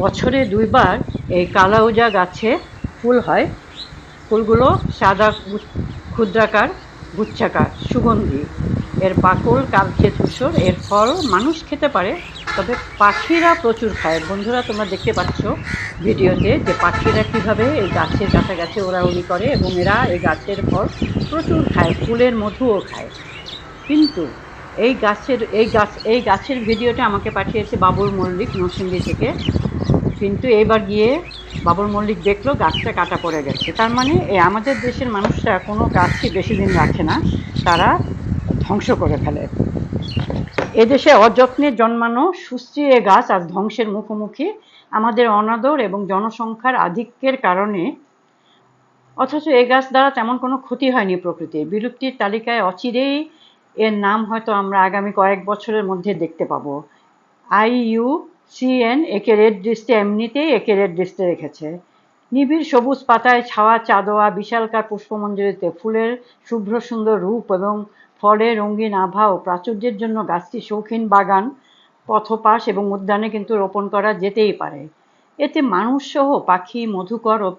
বছরে দুইবার এই কালাউজা গাছে ফুল হয়। ফুলগুলো সাদা ক্ষুদ্রাকার, গুচ্ছাকার, সুগন্ধি। এর বাকল কালচে, ধূসর, এর ফল মানুষ খেতে পারে, তবে পাখিরা প্রচুর খায়। বন্ধুরা, তোমরা দেখতে পাচ্ছ ভিডিওতে যে পাখিরা কীভাবে এই গাছের কাছাকাছি ওড়াউড়ি করে এবং এরা এই গাছের ফল প্রচুর খায়, ফুলের মধুও খায়। কিন্তু এই গাছের, এই গাছ, এই গাছের ভিডিওটা আমাকে পাঠিয়েছে বাবুর মল্লিক নরসিংদী থেকে। কিন্তু এবার গিয়ে বাবুর মল্লিক দেখল গাছটা কাটা পড়ে গেছে। তার মানে আমাদের দেশের মানুষরা কোনো গাছই বেশি দিন রাখে না, তারা ধ্বংস করে ফেলে। এদেশে অযত্নে জন্মানো এ গাছ আর ধ্বংসের মুখোমুখি। আমাদের অনাদর এবং জনসংখ্যার আধিক্যের কারণে অথচ এ গাছ দ্বারা তেমন কোনো ক্ষতি হয়নি প্রকৃতির। বিলুপ্তির তালিকায় অচিরেই এর নাম হয়তো আমরা আগামী কয়েক বছরের মধ্যে দেখতে পাবো। আইইউ সিএন একে রেড লিস্টে এমনিতেই একে রেড লিস্টে রেখেছে। নিবিড় সবুজ পাতায় ছাওয়া চাদোয়া বিশালকার পুষ্পমঞ্জরিতে ফুলের শুভ্র সুন্দর রূপ এবং ফলের রঙিন আভা ও প্রাচুর্যের জন্য গাছটি শৌখিন বাগান, পথপাশ এবং উদ্যানে কিন্তু রোপণ করা যেতেই পারে। এতে মানুষ সহ পাখি, মধুকর ও